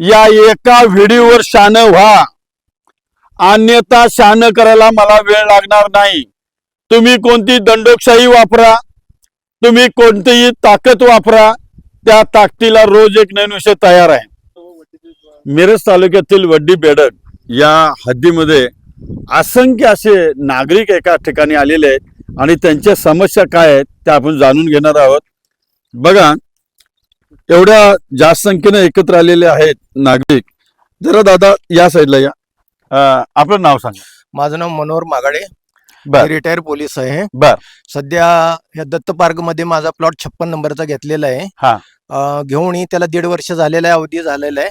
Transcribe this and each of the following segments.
या एका व्हिडिओवर शान व्हा. अन्यथा शान करायला मला वेळ लागणार नाही. तुम्ही कोणती दंडोकशाही वापरा. तुम्ही कोणतीही ताकद वापरा. त्या ताकदीला रोज एक नवीन विषय तयार आहे. मिरज तालुक्यातील वड्डी बेडक या हद्दीमध्ये असंख्य असे नागरिक एका ठिकाणी आलेले आहेत आणि त्यांच्या समस्या काय आहेत त्या आपण जाणून घेणार आहोत. बघा एवढ्या जास्त संख्येने एकत्र आलेले आहेत नागरिक जरा दादा या साईडला या अं, आपलं नाव सांगा माझं नाव मनोहर मागाडे बर. मी रिटायर पोलीस आहे बर. सध्या या दत्त पार्कमध्ये माझा प्लॉट छप्पन नंबरचा घेतलेला आहे हा. अं, घेऊनही त्याला दीड वर्ष झालेला आहे अवधी झालेला आहे.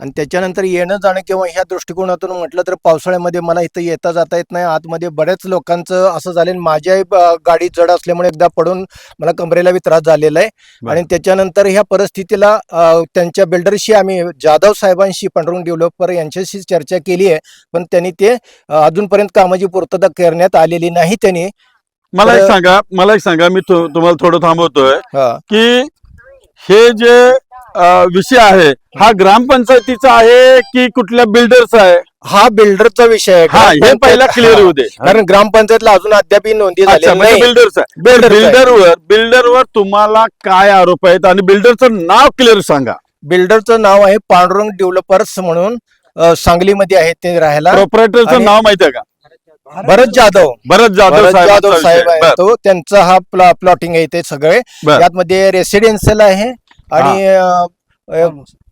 आणि त्याच्यानंतर येणं जाणं किंवा ह्या दृष्टिकोनातून म्हटलं तर पावसाळ्यामध्ये मला इथं येता जाता येत नाही आतमध्ये बऱ्याच लोकांचं असं झालं माझ्याही गाडी जड असल्यामुळे एकदा पडून मला कमरेला बी त्रास झालेला आहे. आणि त्याच्यानंतर ह्या परिस्थितीला त्यांच्या बिल्डरशी आम्ही जाधव साहेबांशी पांडुरंग डेव्हलपर यांच्याशी चर्चा केली आहे पण त्यांनी ते अजूनपर्यंत कामाची पूर्तता करण्यात आलेली नाही त्यांनी मला एक सांगा मला एक सांगा मी तुम्हाला थोडं थांबवतोय. की हे जे विषय आहे हा ग्रामपंचायतीचा आहे की कुठल्या बिल्डरचा आहे? हा बिल्डरचा विषय आहे. हा हे ग्रामपंचायत- पहिला क्लिअर. होऊ दे. कारण ग्रामपंचायतला अजून अद्याप ही नोंदी नाही. बिल्डरचा आहे. बिल्डरवर बिल्डरवर तुम्हाला काय आरोप आहेत आणि बिल्डरचं नाव क्लिअर सांगा. बिल्डरचं नाव आहे पांडुरंग डेव्हलपर्स म्हणून अ, सांगलीमध्ये आहे ते राहायला. प्रोपरेटरचं आणि- नाव माहिती आहे का? भरत जाधव भरत जाधव भरत साहेबांचा जाधव विषय. साहेब आहे बर, तो त्यांचा हा प्लॉटिंग आहे ते सगळे बर. यातमध्ये रेसिडेन्शियल आहे आणि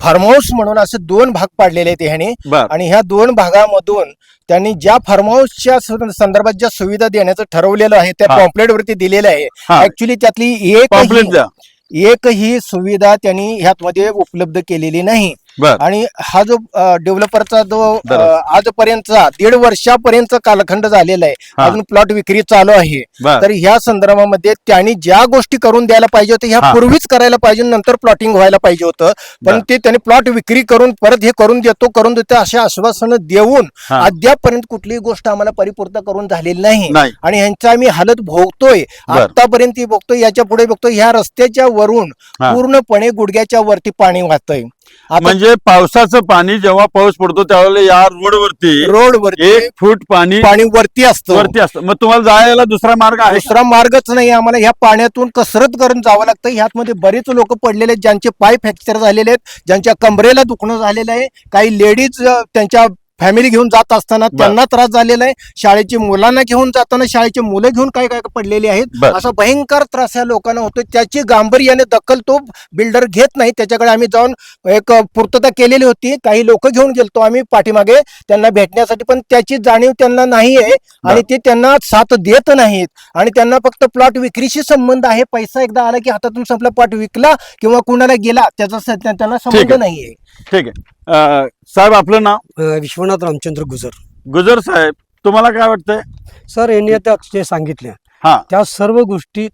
फार्म हाऊस म्हणून असे दोन भाग पाडलेले आहेत ह्याने बर. आणि ह्या दोन भागामधून त्यांनी ज्या फार्म हाऊसच्या सं- संदर्भात ज्या सुविधा देण्याचं ठरवलेलं आहे त्या हा. पॉम्पलेट वरती दिलेल्या आहे. ऍक्च्युली त्यातली एक पॉम्पलेट द्या एकही सुविधा त्यांनी ह्यामध्ये उपलब्ध केलेली नाही बर. आणि हा जो डेव्हलपरचा जो. अ, आजपर्यंतचा दीड वर्षापर्यंत कालखंड झालेला आहे हा. अजून प्लॉट विक्री चालू आहे बर तर ह्या संदर्भामध्ये त्यांनी ज्या गोष्टी करून द्यायला पाहिजे होत्या ह्या हा. पूर्वीच करायला पाहिजे नंतर प्लॉटिंग व्हायला पाहिजे होतं पण बर. ते त्यांनी प्लॉट विक्री करून परत हे करून देतो करून देतो अशा आश्वासनं देऊन हा. अद्यापपर्यंत कुठलीही गोष्ट आम्हाला परिपूर्त करून झालेली नाही नाही आणि ह्यांचा आम्ही हालत भोगतोय बर. आतापर्यंत बघतोय याच्यापुढे बघतोय ह्या रस्त्याच्या वरून हा. पूर्णपणे गुडघ्याच्या वरती पाणी वाहतंय म्हणजे पावसाचं पाणी जेव्हा पाऊस पडतो त्यावेळेला या रोडवरती रोड वरती एक फूट पाणी पाणी वरती असतं. वरती असतं. मग तुम्हाला जायला दुसरा मार्ग आहे दुसरा मार्गच नाही. आम्हाला ह्या पाण्यातून कसरत करून जावं लागतं. ह्यातमध्ये बरेच लोक पडलेले आहेत ज्यांचे पाय फ्रॅक्चर झालेले आहेत ज्यांच्या कमरेला दुखणं झालेलं आहे. काही लेडीज त्यांच्या फॅमिली घेऊन जात असताना. त्यांना त्रास झालेला आहे. शाळेची मुलांना घेऊन जाताना शाळेची मुलं घेऊन काय काय पडलेली आहेत. असा भयंकर त्रास या लोकांना होतो त्याची गांभीर्याने दखल तो बिल्डर घेत नाही. त्याच्याकडे आम्ही जाऊन एक पूर्तता केलेली होती. काही लोक घेऊन गेलतो आम्ही पाठीमागे. त्यांना भेटण्यासाठी पण त्याची जाणीव त्यांना नाही आहे आणि ते त्यांना साथ देत नाहीत. आणि त्यांना फक्त प्लॉट विक्रीशी संबंध आहे. पैसा एकदा आला की हातातून संपला प्लॉट विकला किंवा कुणाला गेला त्याचा त्यांना संबंध आहे. नाहीये. ठीक आहे. साहेब आपलं नाव? अ, विश्वनाथ रामचंद्र गुजर. गुजर साहेब तुम्हाला काय वाटतंय? सर यांनी आता जे सांगितल्या हा. त्या सर्व गोष्टी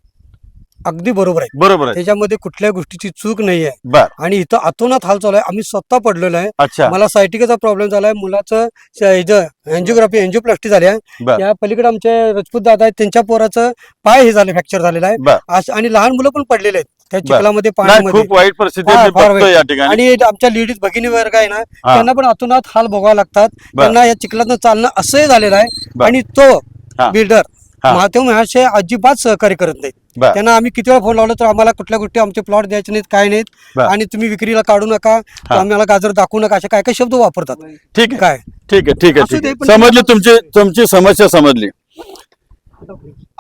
अगदी बरोबर आहेत. बरोबर आहे त्याच्यामध्ये कुठल्या गोष्टीची चूक नाही आहे बर. आणि इथं अतोनात हाल चालू आहे. आम्ही स्वतः पडलेलो आहे. अच्छा. मला सायटिकाचा प्रॉब्लेम झालाय. मुलाचं एन्जिओग्राफी एन्जिओप्लास्टी झाली आहे. बर. या पलीकडे आमचे राजपूत दादा आहेत. त्यांच्या पोराचं पाय हे झाले फ्रॅक्चर झालेला आहे. आणि लहान मुलं पण पडलेले आहेत. त्या बर. चिखलामध्ये नाही पाण्यामध्ये खूप वाईट परिस्थिती फार- मी फार बघतोय या ठिकाणी आणि आमच्या लेडीज भगिनी वर्ग आहे ना हा. त्यांना पण अतोनात हाल भोगावे लागतात बर. त्यांना या चिखलातनं चालणं असंही झालेलं आहे बर. आणि तो हा. बिल्डर हा. महादेव महाशय अजिबात सहकार्य करत नाहीत बर. त्यांना आम्ही किती वेळा फोन लावला तर आम्हाला कुठल्या गोष्टी आमचे प्लॉट द्यायचे नाहीत काय नाहीत बर. आणि तुम्ही विक्रीला काढू नका. आम्हाला गाजर दाखवू नका असे काय काय शब्द वापरतात ठीक आहे काय ठीक आहे ठीक आहे असू ठीक दे, आहे पण- समजली तुमची तुमची समस्या समजली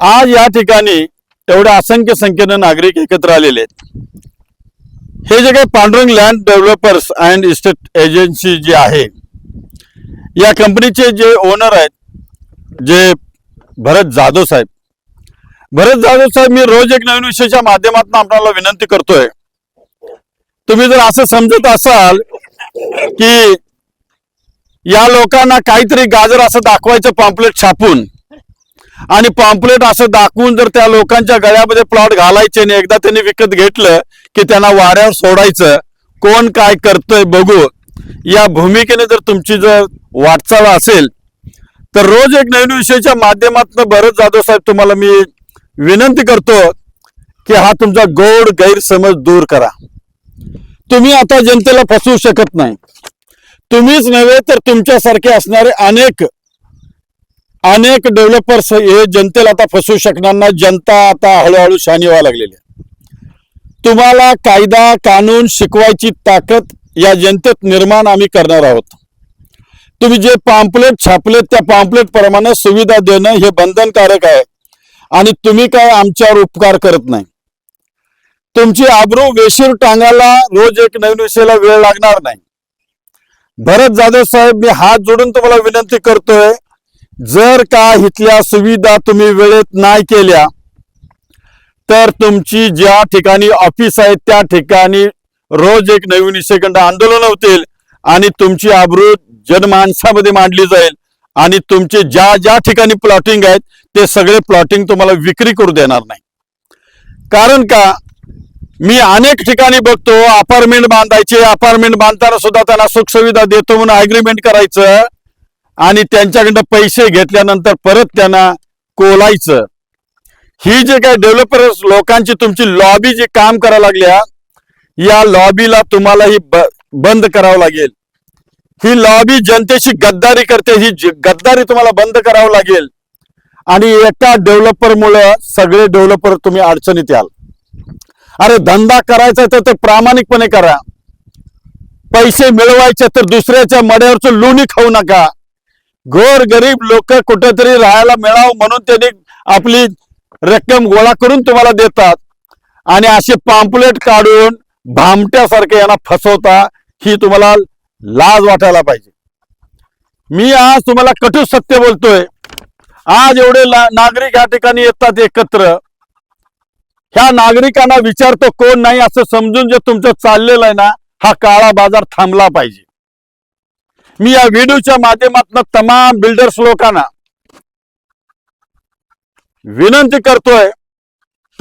आज या ठिकाणी एवढ्या असंख्य संख्येनं नागरिक एकत्र आलेले आहेत. हे जे काही Pandurang land developers and estate agency जी आहे या कंपनीचे जे ओनर आहेत जे भरत जाधव साहेब. भरत जाधव साहेब मी रोज एक नवीन विषयाच्या माध्यमातून आपल्याला विनंती करतोय. तुम्ही जर असं समजत असाल की या लोकांना काहीतरी गाजर असं दाखवायचं पॉम्पलेट छापून आणि पॉम्पलेट असं दाखवून जर त्या लोकांच्या गळ्यामध्ये प्लॉट घालायचे आणि एकदा त्यांनी विकत घेतलं की त्यांना वाऱ्यावर सोडायचं कोण काय करतंय बघू. या भूमिकेने जर तुमची जर वाटचाल असेल तर रोज एक नवीन विषयाच्या माध्यमातून भरत जाधव साहेब तुम्हाला मी विनंती करतो की हा तुमचा गोड गैरसमज दूर करा. तुम्ही आता जनतेला फसवू शकत नाही. तुम्हीच नव्हे तर तुमच्यासारखे असणारे अनेक अनेक डेव्हलपर्स हे जनतेला आता फसवू शकणार नाही. जनता आता हळूहळू शानी व्हायला लागलेली आहे. तुम्हाला कायदा कानून शिकवायची ताकद या जनतेत निर्माण आम्ही करणार आहोत. तुम्ही जे पाम्पलेट छापलेत त्या पाम्पलेट प्रमाणे सुविधा देणं हे बंधनकारक आहे. आणि तुम्ही काय आमच्यावर उपकार करत नाही. तुमची आबरू वेशीर टांगाला रोज एक नवीन विषयाला वेळ लागणार नाही. भरत जाधव साहेब मी हात जोडून तुम्हाला विनंती करतोय जर का इथल्या सुविधा तुम्ही वेळेत नाही केल्या तर तुमची ज्या ठिकाणी ऑफिस आहे त्या ठिकाणी रोज एक नवीन सेकंड आंदोलन होतील आणि तुमची आबरू जनमानसामध्ये मांडली जाईल आणि तुमचे ज्या ज्या ठिकाणी प्लॉटिंग आहेत ते सगळे प्लॉटिंग तुम्हाला विक्री करू देणार नाही. कारण का मी अनेक ठिकाणी बघतो अपार्टमेंट बांधायचे अपार्टमेंट बांधताना सुद्धा त्यांना सुखसुविधा देतो म्हणून अग्रीमेंट करायचं आणि त्यांच्याकडनं पैसे घेतल्यानंतर परत त्यांना कोलायचं. ही जे काही डेव्हलपर लोकांची तुमची लॉबी जी काम करायला लागल्या या लॉबीला तुम्हाला ही ब- बंद करावं लागेल. ही लॉबी जनतेशी गद्दारी करते ही गद्दारी तुम्हाला बंद करावं लागेल. आणि एका डेव्हलपर मुळे सगळे डेव्हलपर तुम्ही अडचणीत याल. अरे धंदा करायचा तर ते प्रामाणिकपणे करा. पैसे मिळवायचे तर दुसऱ्याच्या मड्यावरचं लोणी खाऊ नका. गोर गरीब लोक कुठेतरी राहायला मिळावं म्हणून त्यांनी आपली रक्कम गोळा करून तुम्हाला देतात. आणि असे पाम्पलेट काढून भामट्यासारखे यांना फसवता ही तुम्हाला लाज वाटायला पाहिजे. मी आज तुम्हाला कठोर सत्य बोलतोय. आज एवढे ला- नागरिक या ठिकाणी येतात एकत्र. ह्या नागरिकांना विचारतो कोण नाही असं समजून जे तुमचं चाललेलं आहे ना हा काळा बाजार थांबला पाहिजे. मी या व्हिडिओच्या माध्यमातून तमाम बिल्डर्स लोकांना विनंती करतोय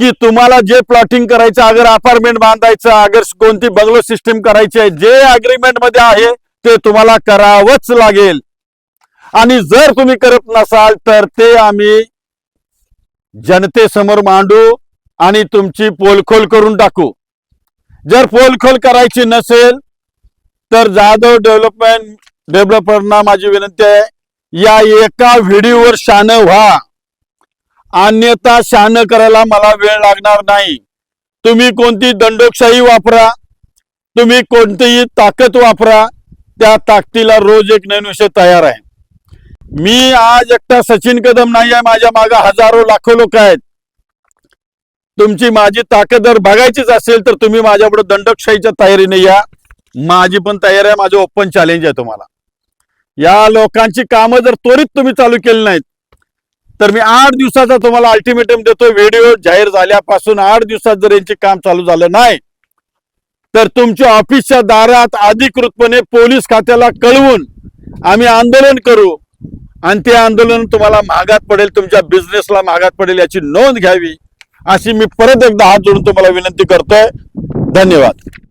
की तुम्हाला जे प्लॉटिंग करायचं अगर अपार्टमेंट बांधायचं अगर कोणती बंगलो सिस्टीम करायची आहे जे अग्रीमेंटमध्ये आहे ते तुम्हाला करावंच लागेल. आणि जर तुम्ही करत नसाल तर ते आम्ही जनतेसमोर मांडू आणि तुमची पोलखोल करून टाकू. जर पोलखोल करायची नसेल तर जाधव डेव्हलपमेंट डेव्हलपरना माझी विनंती आहे या एका व्हिडिओवर शान व्हा. अन्यथा शान करायला मला वेळ लागणार नाही. तुम्ही कोणती दंडोकशाही वापरा तुम्ही कोणतीही ताकद वापरा त्या ताकदीला रोज एक नवीन विषय तयार आहे. मी आज एकटा सचिन कदम नाही आहे माझ्या मागे हजारो लाखो लोक आहेत. तुमची माझी ताकद जर बघायचीच असेल तर तुम्ही माझ्यापुढे दंडकशाहीच्या तयारीने या. माझी पण तयारी आहे माझं ओपन चॅलेंज आहे तुम्हाला. या लोकांची कामं जर त्वरित तुम्ही चालू केली नाहीत तर मी आठ दिवसाचा तुम्हाला अल्टिमेटम देतो व्हिडिओ जाहीर झाल्यापासून आठ दिवसात जर यांचे काम चालू झालं नाही तर तुमच्या ऑफिसच्या दारात अधिकृतपणे पोलीस खात्याला कळवून आम्ही आंदोलन करू आणि ते आंदोलन तुम्हाला महागात पडेल तुमच्या बिझनेसला महागात पडेल याची नोंद घ्यावी अशी मी परत एकदा हात जोडून तुम्हाला विनंती करतोय. धन्यवाद.